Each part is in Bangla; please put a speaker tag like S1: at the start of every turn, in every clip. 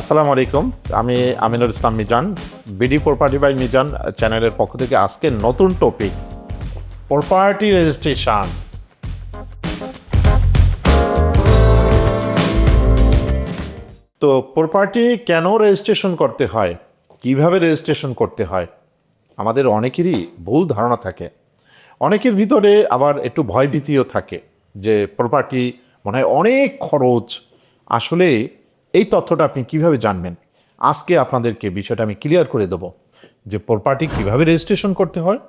S1: আসসালামু আলাইকুম। আমি Aminul Islam Mizan BD property by Mizan চ্যানেলের পক্ষ থেকে আজকে নতুন টপিক প্রপার্টি রেজিস্ট্রেশন তো প্রপার্টি কেন রেজিস্ট্রেশন করতে হয়? কীভাবে রেজিস্ট্রেশন করতে হয়? আমাদের অনেকেরই ভুল ধারণা থাকে। অনেকের ভিতরে আবার একটু ভয়ভীতিও থাকে যে প্রপার্টি মনে হয় অনেক খরচ। আসলে এই তথ্যটা আপনি কীভাবে জানবেন? আজকে আপনাদেরকে বিষয়টা আমি ক্লিয়ার করে দেবো যে প্রপার্টি কীভাবে রেজিস্ট্রেশন করতে হয়,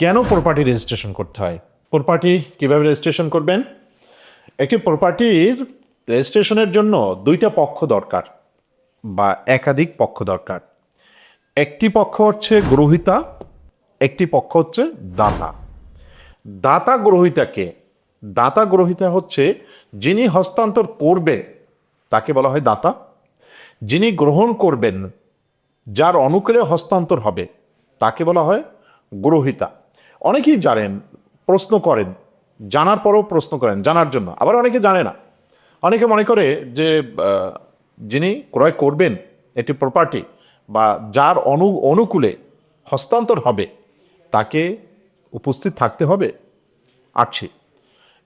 S1: কেন প্রপার্টি রেজিস্ট্রেশন করতে হয় প্রপার্টি কীভাবে রেজিস্ট্রেশন করবেন? একটি প্রপার্টির রেজিস্ট্রেশনের জন্য দুইটা পক্ষ দরকার বা একাধিক পক্ষ দরকার। একটি পক্ষ হচ্ছে গ্রহিতা, একটি পক্ষ হচ্ছে দাতা। দাতা গ্রহিতাকে, দাতা গ্রহিতা হচ্ছে যিনি হস্তান্তর করবে তাকে বলা হয় দাতা, যিনি গ্রহণ করবেন, যার অনুকূলে হস্তান্তর হবে, তাকে বলা হয় গ্রহিতা। অনেকেই জানেন, প্রশ্ন করেন, জানার পরও প্রশ্ন করেন, জানার জন্য। আবার অনেকে জানে না। অনেকে মনে করে যে যিনি ক্রয় করবেন একটি প্রপার্টি বা যার অনু, অনুকূলে হস্তান্তর হবে, তাকে উপস্থিত থাকতে হবে। আটছি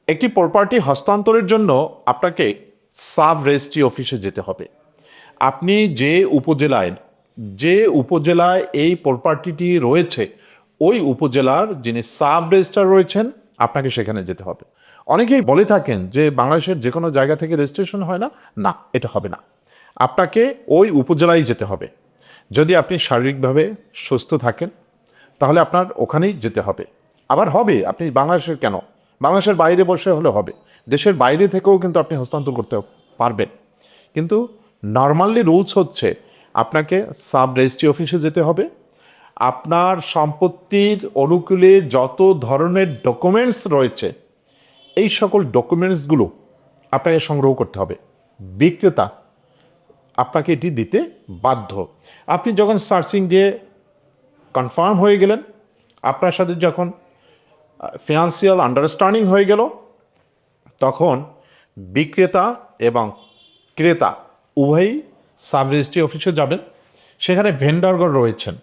S1: একটি প্রপার্টি হস্তান্তরের জন্য আপনাকে সাব রেজিস্ট্রি অফিসে যেতে হবে। আপনি যে উপজেলায় যে উপজেলায় এই প্রপার্টিটি রয়েছে, ওই উপজেলার যিনি সাব রেজিস্ট্রার রয়েছেন, আপনাকে সেখানে যেতে হবে। অনেকেই বলে থাকেন যে বাংলাদেশের যে কোনো জায়গা থেকে রেজিস্ট্রেশন হয় না না, এটা হবে না। আপনাকে ওই উপজেলায় যেতে হবে। যদি আপনি শারীরিকভাবে সুস্থ থাকেন, তাহলে আপনার ওখানেই যেতে হবে। আবার হবে, আপনি বাংলাদেশের কেন? বাংলাদেশের বাইরে বসে হলে হবে। দেশের বাইরে থেকেও কিন্তু আপনি হস্তান্তর করতে পারবেন। কিন্তু নর্মালি রুলস হচ্ছে আপনাকে সাব রেজিস্ট্রি অফিসে যেতে হবে। আপনার সম্পত্তির অনুকূলে যত ধরনের ডকুমেন্টস রয়েছে, এই সকল ডকুমেন্টসগুলো আপনাকে সংগ্রহ করতে হবে। বিক্রেতা আপনাকে এটি দিতে বাধ্য। আপনি যখন সার্চিং দিয়ে কনফার্ম হয়ে গেলেন, আপনার সাথে যখন ফিনান্সিয়াল আন্ডারস্ট্যান্ডিং হয়ে গেল। তখন বিক্রেতা এবং ক্রেতা উভয়ই সাব রেজিস্ট্রি অফিসে যাবেন। সেখানে ভেন্ডারগণ রয়েছেন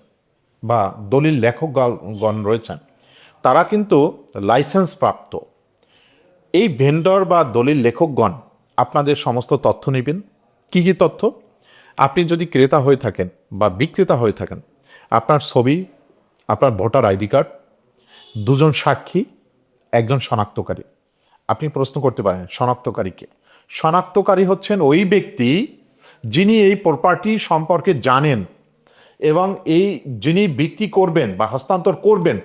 S1: বা দলিল লেখকগণ রয়েছেন। তারা কিন্তু লাইসেন্স প্রাপ্ত। এই ভেন্ডর বা দলিল লেখকগণ আপনাদের সমস্ত তথ্য নেবেন। কী কী তথ্য? আপনি যদি ক্রেতা হয়ে থাকেন বা বিক্রেতা হয়ে থাকেন, আপনার ছবি, আপনার ভোটার আইডি কার্ড দুজন সাক্ষী, একজন শনাক্তকারী। আপনি প্রশ্ন করতে পারেন শনাক্তকারীকে শনাক্তকারী হচ্ছেন ওই ব্যক্তি যিনি এই প্রপার্টি সম্পর্কে জানেন এবং এই যিনি বিক্রি করবেন বা হস্তান্তর করবেন,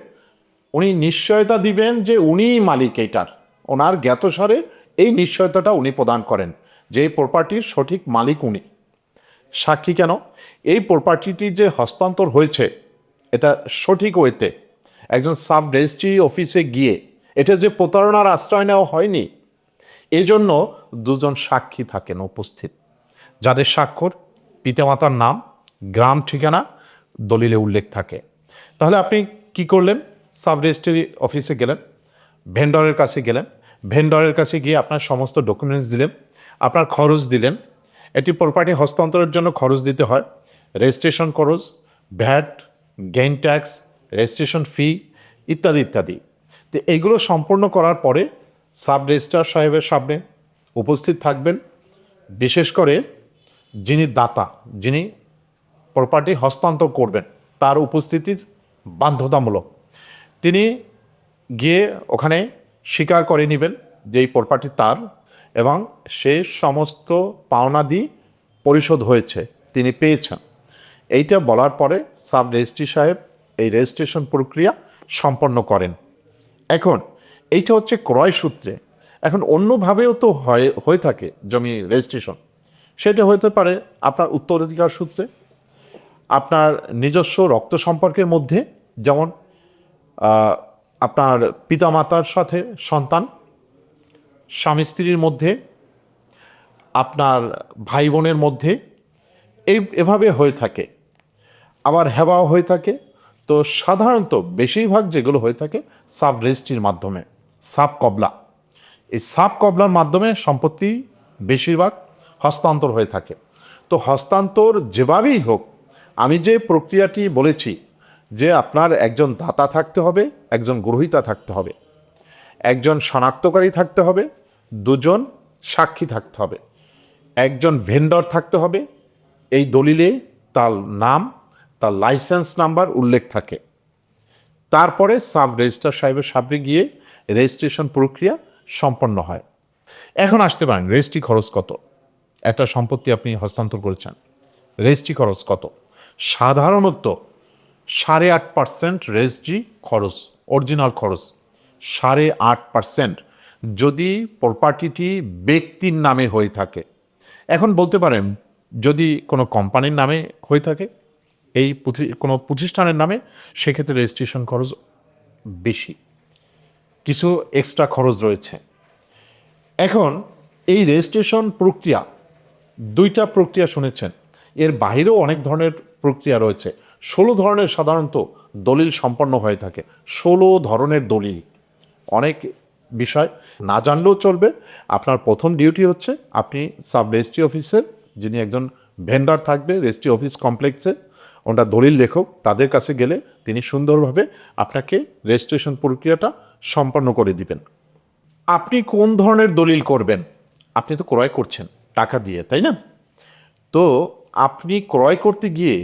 S1: উনি নিশ্চয়তা দিবেন যে উনি মালিক এইটার। ওনার জ্ঞাতসারে এই নিশ্চয়তাটা উনি প্রদান করেন যে এই প্রপার্টির সঠিক মালিক উনি। সাক্ষী কেন? এই প্রপার্টিটি যে হস্তান্তর হয়েছে, এটা সঠিক ওয়েতে একজন সাব রেজিস্ট্রি অফিসে গিয়ে এটা যে প্রতারণার আশ্রয় নেওয়া হয়নি, এজন্য দুজন সাক্ষী থাকেন উপস্থিত। যাদের স্বাক্ষর, পিতামাতার নাম, গ্রাম ঠিকানা, দলিলে উল্লেখ থাকে। তাহলে আপনি কি করলেন? সাব রেজিস্ট্রি অফিসে গেলেন, ভেন্ডরের কাছে গেলেন, ভেন্ডরের কাছে গিয়ে আপনার সমস্ত ডকুমেন্টস দিলেন, আপনার খরচ দিলেন। এটি প্রপার্টি হস্তান্তরের জন্য খরচ দিতে হয়, রেজিস্ট্রেশন খরচ, VAT gain tax registration fee, ইত্যাদি ইত্যাদি। তো এইগুলো সম্পূর্ণ করার পরে সাব রেজিস্ট্রার সাহেবের সামনে উপস্থিত থাকবেন। বিশেষ করে যিনি দাতা, যিনি প্রপার্টি হস্তান্তর করবেন, তার উপস্থিতির বাধ্যতামূলক। তিনি গিয়ে ওখানে স্বীকার করে নেবেন যে এই প্রপার্টি তার এবং সে সমস্ত পাওনাদি পরিশোধ হয়েছে, তিনি পেয়েছেন। এইটা বলার পরে সাব রেজিস্ট্রি সাহেব এই রেজিস্ট্রেশন প্রক্রিয়া সম্পন্ন করেন। এখন, এইটা হচ্ছে ক্রয় সূত্রে। এখন অন্যভাবেও তো হয়, হয়ে থাকে জমি রেজিস্ট্রেশন সেটা হতে পারে আপনার উত্তরাধিকার সূত্রে, আপনার নিজস্ব রক্ত সম্পর্কের মধ্যে, যেমন আপনার পিতামাতার সাথে সন্তান, স্বামী স্ত্রীর মধ্যে, আপনার ভাই বোনের মধ্যে, এই, এভাবে হয়ে থাকে। আবার হেওয়াও হয়ে থাকে। তো সাধারণত বেশিরভাগ যেগুলো হয়ে থাকে সাব রেজিস্ট্রির মাধ্যমে, সাব কবলা। এই সাব কবলার মাধ্যমে সম্পত্তি বেশিরভাগ হস্তান্তর হয়ে থাকে। তো হস্তান্তর যেভাবেই হোক, আমি যে প্রক্রিয়াটি বলেছি যে আপনার একজন দাতা থাকতে হবে, একজন গ্রহীতা থাকতে হবে, একজন শনাক্তকারী থাকতে হবে, দুজন সাক্ষী থাকতে হবে, একজন ভেন্ডর থাকতে হবে, এই দলিলে তার নাম তার লাইসেন্স নাম্বার উল্লেখ থাকে। তারপরে সাব রেজিস্ট্রার সাহেবের সামনে গিয়ে রেজিস্ট্রেশন প্রক্রিয়া সম্পন্ন হয়। এখন আসতে পারেন, রেজিস্ট্রি খরচ কত? একটা সম্পত্তি আপনি হস্তান্তর করেছেন। রেজিস্ট্রি খরচ কত? সাধারণত সাড়ে আট পার্সেন্ট রেজিস্ট্রি খরচ, অরিজিনাল খরচ। সাড়ে আট পার্সেন্ট যদি প্রপার্টিটি ব্যক্তির নামে হয়ে থাকে। এখন বলতে পারেন, যদি কোনো কোম্পানির নামে হয়ে থাকে এই কোনো প্রতিষ্ঠানের নামে সেক্ষেত্রে রেজিস্ট্রেশন খরচ বেশি। কিছু এক্সট্রা খরচ রয়েছে। এখন এই রেজিস্ট্রেশন প্রক্রিয়া, দুইটা প্রক্রিয়া শুনেছেন। এর বাইরেও অনেক ধরনের প্রক্রিয়া রয়েছে। ষোলো ধরনের সাধারণত দলিল সম্পন্ন হয়ে থাকে। ষোলো ধরনের দলিল। অনেক বিষয় না জানলেও চলবে। আপনার প্রথম ডিউটি হচ্ছে আপনি সাব রেজিস্ট্রি অফিসের যিনি একজন ভেন্ডার থাকবে রেজিস্ট্রি অফিস কমপ্লেক্সে ওটা দলিল লেখক তাদের কাছে গেলে তিনি সুন্দরভাবে আপনাকে রেজিস্ট্রেশন প্রক্রিয়াটা সম্পন্ন করে দিবেন। আপনি কোন ধরনের দলিল করবেন? আপনি তো ক্রয় করছেন, টাকা দিয়ে, তাই না? তো আপনি ক্রয় করতে গিয়ে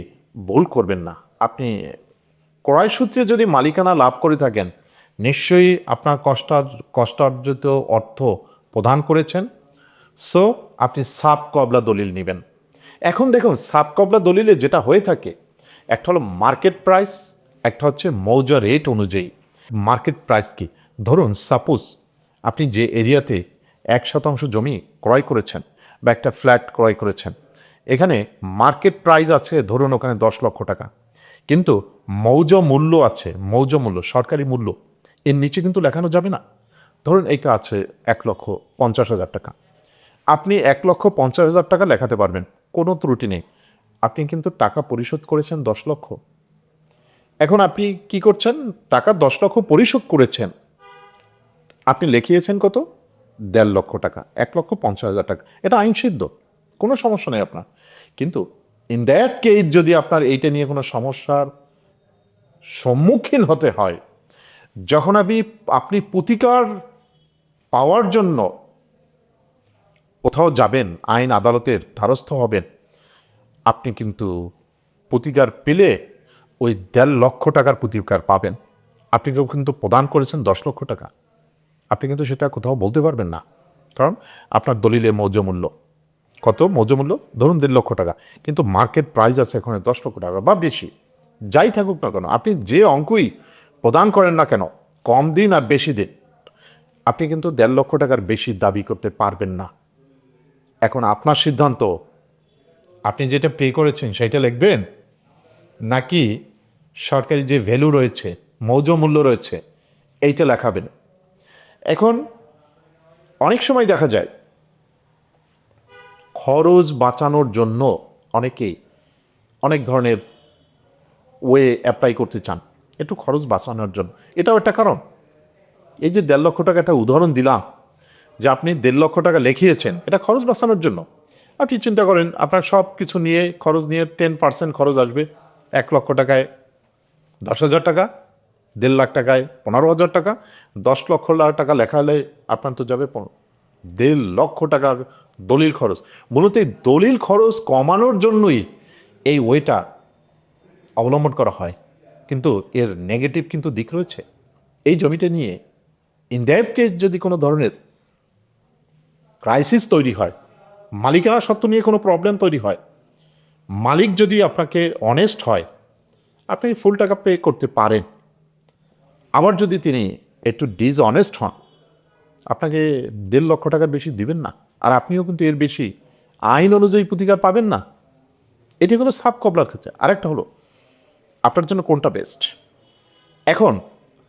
S1: ভুল করবেন না। আপনি ক্রয় সূত্রে যদি মালিকানা লাভ করে থাকেন, নিশ্চয়ই আপনার কষ্টার, কষ্টার্জিত অর্থ প্রদান করেছেন। সো আপনি সাব কবলা দলিল নেবেন। এখন দেখুন সাব কবলা দলিলে যেটা হয়ে থাকে একটা হলো মার্কেট প্রাইস একটা হচ্ছে মৌজা রেট অনুযায়ী। মার্কেট প্রাইস কি? ধরুন সাপোজ আপনি যে এরিয়াতে এক শতাংশ জমি ক্রয় করেছেন বা একটা ফ্ল্যাট ক্রয় করেছেন, এখানে মার্কেট প্রাইস আছে ধরুন ওখানে দশ লক্ষ টাকা। কিন্তু মৌজ মূল্য আছে, মৌজ মূল্য, সরকারি মূল্য, এর নিচে কিন্তু লেখানো যাবে না। ধরুন এইটা আছে এক লক্ষ পঞ্চাশ হাজার টাকা। আপনি এক লক্ষ পঞ্চাশ হাজার টাকা লেখাতে পারবেন, কোনো ত্রুটি নেই। আপনি কিন্তু টাকা পরিশোধ করেছেন দশ লক্ষ। এখন আপনি কি করছেন? টাকা দশ লক্ষ পরিশোধ করেছেন। আপনি লিখিয়েছেন কত? দেড় লক্ষ টাকা, এক লক্ষ পঞ্চাশ হাজার টাকা। এটা আইন সিদ্ধ, কোনো সমস্যা নেই আপনার। কিন্তু ইন দ্যাট কেস যদি আপনার এইটা নিয়ে কোনো সমস্যার সম্মুখীন হতে হয়, যখন আপনি আপনি প্রতিকার পাওয়ার জন্য কোথাও যাবেন, আইন আদালতের দ্বারস্থ হবেন আপনি কিন্তু প্রতিকার পেলে ওই দেড় লক্ষ টাকার প্রতিকার পাবেন। আপনি কেউ কিন্তু প্রদান করেছেন দশ লক্ষ টাকা। আপনি কিন্তু সেটা কোথাও বলতে পারবেন না। কারণ আপনার দলিলে মৌর্য মূল্য। কত? মৌর্য মূল্য? ধরুন দেড় লক্ষ টাকা। কিন্তু মার্কেট প্রাইস আছে এখন দশ লক্ষ টাকা বা বেশি। যাই থাকুক না কেন, আপনি যে অঙ্কই প্রদান করেন না কেন, কম দিন আর বেশি দিন, আপনি কিন্তু দেড় লক্ষ টাকার বেশি দাবি করতে পারবেন না। এখন আপনার সিদ্ধান্ত আপনি যেটা পে করেছেন সেটা লিখবেন? নাকি সরকারি যে ভ্যালু রয়েছে, মৌজ মূল্য রয়েছে, এইটা লেখাবেন? এখন অনেক সময় দেখা যায়, খরচ বাঁচানোর জন্য অনেকেই অনেক ধরনের ওয়ে অ্যাপ্লাই করতে চান। একটু খরচ বাঁচানোর জন্য। এটাও একটা কারণ। এই যে দেড় লক্ষ টাকা একটা উদাহরণ দিলাম, যে আপনি দেড় লক্ষ টাকা লিখিয়েছেন, এটা খরচ বাঁচানোর জন্য। আপনি চিন্তা করেন, আপনার সব কিছু নিয়ে খরচ নিয়ে টেন পার্সেন্ট খরচ আসবে। এক লক্ষ টাকায় দশ হাজার টাকা, দেড় লাখ টাকায় পনেরো হাজার টাকা, দশ লক্ষ লাখ টাকা লেখা হলে আপনার তো যাবে দেড় লক্ষ টাকা দলিল খরচ। মূলত এই দলিল খরচ কমানোর জন্যই এই ওয়েটা অবলম্বন করা হয়। কিন্তু এর নেগেটিভ কিন্তু দিক রয়েছে। এই জমিটা নিয়ে কেস যদি কোনো ধরনের ক্রাইসিস তৈরি হয় মালিকানা সত্ত্ব নিয়ে কোনো প্রবলেম তৈরি হয়। মালিক যদি আপনাকে অনেস্ট হয়, আপনি ফুল টাকা পে করতে পারেন। আবার যদি তিনি একটু ডিসঅনেস্ট হন, আপনাকে দেড় লক্ষ টাকার বেশি দিবেন না। আর আপনিও কিন্তু এর বেশি আইন অনুযায়ী প্রতিকার পাবেন না। এটি হলো সাব কবলার ক্ষেত্রে। আরেকটা হলো, আপনার জন্য কোনটা বেস্ট এখন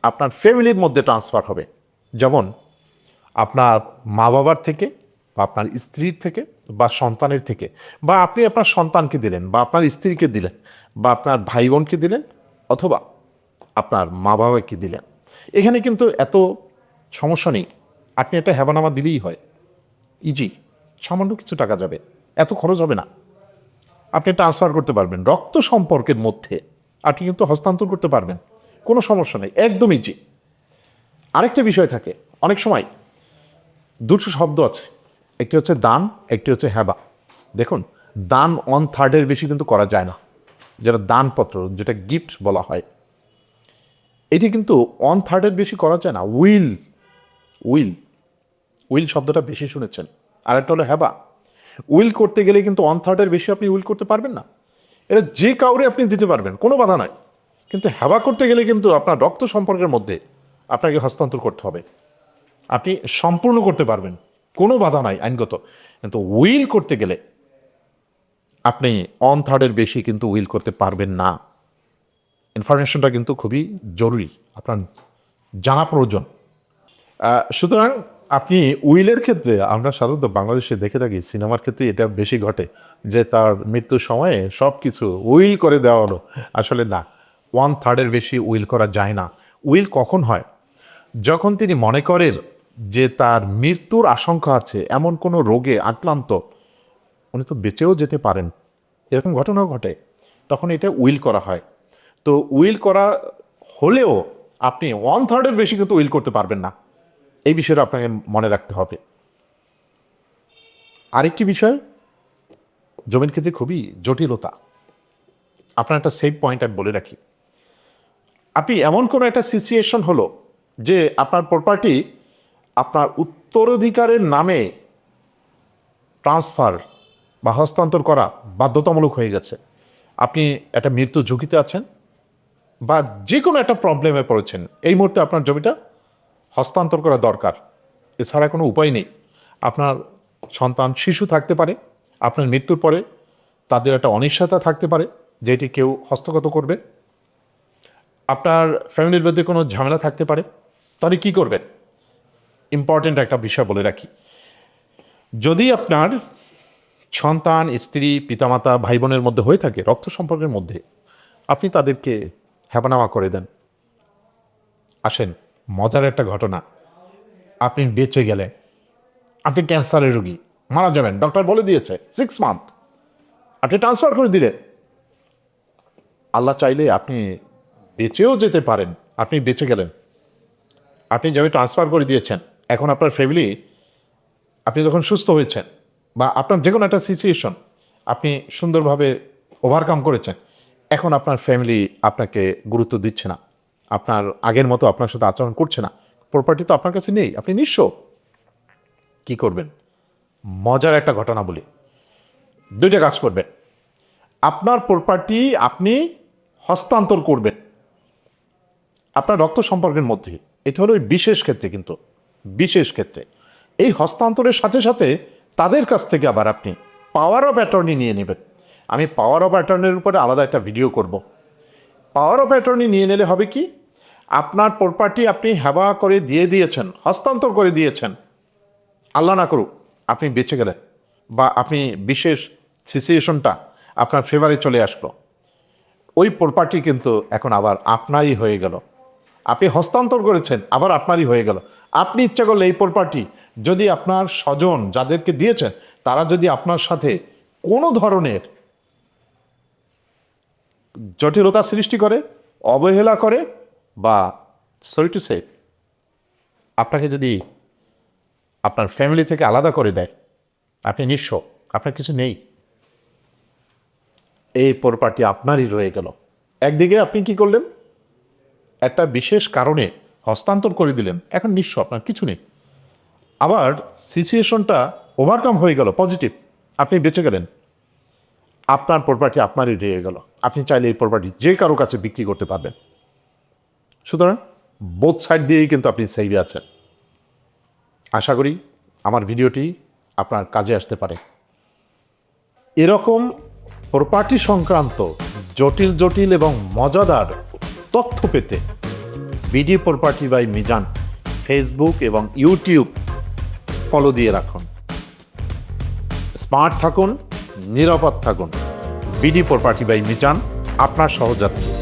S1: আপনার ফ্যামিলির মধ্যে ট্রান্সফার হবে। যেমন, আপনার মা বাবার থেকে বা আপনার স্ত্রীর থেকে বা সন্তানের থেকে, বা আপনি আপনার সন্তানকে দিলেন, বা আপনার স্ত্রীকে দিলেন, বা আপনার ভাই বোনকে দিলেন, অথবা আপনার মা বাবাকে দিলেন। এখানে কিন্তু এত সমস্যা নেই। আপনি একটা হ্যাবানামা দিলেই হয়। ইজি। সামান্য কিছু টাকা যাবে। এত খরচ হবে না। আপনি ট্রান্সফার করতে পারবেন রক্ত সম্পর্কের মধ্যে। আপনি কিন্তু হস্তান্তর করতে পারবেন। কোনো সমস্যা নেই। একদমই জি আরেকটা বিষয় থাকে। অনেক সময় দুটো শব্দ আছে। একটি হচ্ছে দান, একটি হচ্ছে হ্যাবা দেখুন, দান ওয়ান থার্ডের বেশি কিন্তু করা যায় না। যেটা দানপত্র, যেটা গিফট বলা হয়। এটি কিন্তু ওয়ান থার্ডের বেশি করা যায় না। উইল উইল উইল শব্দটা বেশি শুনেছেন। আর একটা হলো হ্যাবা উইল করতে গেলে কিন্তু ওয়ান থার্ডের বেশি আপনি উইল করতে পারবেন না। এটা যে কাউরে আপনি দিতে পারবেন, কোনো বাধা নাই। কিন্তু হ্যাবা করতে গেলে কিন্তু আপনার রক্ত সম্পর্কের মধ্যে আপনাকে হস্তান্তর করতে হবে। আপনি সম্পূর্ণ করতে পারবেন। কোনো বাধা নাই আইনগত। কিন্তু উইল করতে গেলে আপনি অন থার্ডের বেশি কিন্তু উইল করতে পারবেন না। ইনফরমেশনটা কিন্তু খুবই জরুরি, আপনার জানা প্রয়োজন। সুতরাং আপনি উইলের ক্ষেত্রে আমরা সাধারণত বাংলাদেশে দেখে থাকি, সিনেমার ক্ষেত্রে এটা বেশি ঘটে যে তার মৃত্যুর সময়ে সব কিছু উইল করে দেওয়া হলো আসলে না। ওয়ান থার্ডের বেশি উইল করা যায় না। উইল কখন হয়? যখন তিনি মনে করেন যে তার মৃত্যুর আশঙ্কা আছে, এমন কোনো রোগে আক্রান্ত, উনি তো বেঁচেও যেতে পারেন। এরকম ঘটনাও ঘটে, তখন এটা উইল করা হয়। তো উইল করা হলেও আপনি ওয়ান থার্ডের বেশি কিন্তু উইল করতে পারবেন না। এই বিষয়টা আপনাকে মনে রাখতে হবে। আরেকটি বিষয়, জমির ক্ষেত্রে খুবই জটিলতা। আপনার একটা সেফ পয়েন্ট আমি বলে রাখি। আপনি এমন কোনো একটা সিচুয়েশন হলো যে আপনার প্রপার্টি আপনার উত্তরাধিকারের নামে ট্রান্সফার বা হস্তান্তর করা বাধ্যতামূলক হয়ে গেছে। আপনি একটা মৃত্যু ঝুঁকিতে আছেন বা যে কোনো একটা প্রবলেমে পড়েছেন, এই মুহূর্তে আপনার জমিটা হস্তান্তর করা দরকার। এছাড়া কোনো উপায় নেই। আপনার সন্তান শিশু থাকতে পারে, আপনার মৃত্যুর পরে তাদের একটা অনিশ্চয়তা থাকতে পারে, যেটি কেউ হস্তগত করবে। আপনার ফ্যামিলির মধ্যে কোনো ঝামেলা থাকতে পারে, তাহলে কী করবেন? ইম্পর্ট্যান্ট একটা বিষয় বলে রাখি। যদি আপনার সন্তান, স্ত্রী, পিতামাতা ভাই বোনের মধ্যে হয়ে থাকে, রক্ত সম্পর্কের মধ্যে, আপনি তাদেরকে হ্যাপানামা করে দেন। আসেন, মজার একটা ঘটনা। আপনি বেঁচে গেলেন। আপনি ক্যান্সারের রোগী, মারা যাবেন। ডক্টর বলে দিয়েছে সিক্স মান্থ আপনি ট্রান্সফার করে দিলেন। আল্লাহ চাইলে আপনি বেঁচেও যেতে পারেন। আপনি বেঁচে গেলেন। আপনি জমি ট্রান্সফার করে দিয়েছেন এখন আপনার ফ্যামিলি আপনি যখন সুস্থ হয়েছেন বা আপনার যে কোনো একটা সিচুয়েশন আপনি সুন্দরভাবে ওভারকাম করেছেন, এখন আপনার ফ্যামিলি আপনাকে গুরুত্ব দিচ্ছে না। আপনার আগের মতো আপনার সাথে আচরণ করছে না। প্রপার্টি তো আপনার কাছে নেই, আপনি নিঃস্ব। কি করবেন? মজার একটা ঘটনা বলি। দুইটা কাজ করবেন। আপনার প্রপার্টি আপনি হস্তান্তর করবেন। আপনার রক্ত সম্পর্কের মধ্যে, এটা হলো বিশেষ ক্ষেত্রে কিন্তু। বিশেষ ক্ষেত্রে। এই হস্তান্তরের সাথে সাথে তাদের কাছ থেকে আবার আপনি পাওয়ার অফ অ্যাটর্নি নিয়ে নেবেন। আমি পাওয়ার অফ অ্যাটর্নির উপরে আলাদা একটা ভিডিও করব। পাওয়ার অফ অ্যাটর্নি নিয়ে নিলে হবে কি? আপনার প্রপার্টি আপনি হেবা করে দিয়ে দিয়েছেন, হস্তান্তর করে দিয়েছেন। আল্লাহ না করুক, আপনি বেঁচে গেলেন বা আপনি বিশেষ সিচুয়েশনটা আপনার ফেভারে চলে আসলো। ওই প্রপার্টি কিন্তু এখন আবার আপনারই হয়ে গেল। আপনি হস্তান্তর করেছেন, আবার আপনারই হয়ে গেল। আপনি ইচ্ছা করলে এই প্রপার্টি যদি আপনার স্বজন যাদেরকে দিয়েছেন, তারা যদি আপনার সাথে কোনো ধরনের জটিলতা সৃষ্টি করে, অবহেলা করে, বা সরি টু সে আপনাকে যদি আপনার ফ্যামিলি থেকে আলাদা করে দেয়, আপনি নিঃস্ব, আপনার কিছু নেই, এই প্রপার্টি আপনারই রয়ে গেল। একদিকে আপনি কি করলেন? একটা বিশেষ কারণে হস্তান্তর করে দিলেন। এখন নিঃস্ব, আপনার কিছু নেই। আবার সিচুয়েশনটা ওভারকাম হয়ে গেল পজিটিভ আপনি বেঁচে গেলেন। আপনার প্রপার্টি আপনারই রয়ে গেল। আপনি চাইলে এই প্রপার্টি যে কারও কাছে বিক্রি করতে পারবেন। সুতরাং বোথ সাইড দিয়েই কিন্তু আপনি সেভে আছেন। আশা করি আমার ভিডিওটি আপনার কাজে আসতে পারে। এরকম প্রপার্টি সংক্রান্ত জটিল জটিল এবং মজাদার তথ্য পেতে BD property by Mizan Facebook এবং ইউটিউব ফলো দিয়ে রাখুন। স্মার্ট থাকুন, নিরাপদ থাকুন। বিডি প্রপার্টি বাই মিজান, আপনার সহযাত্রী।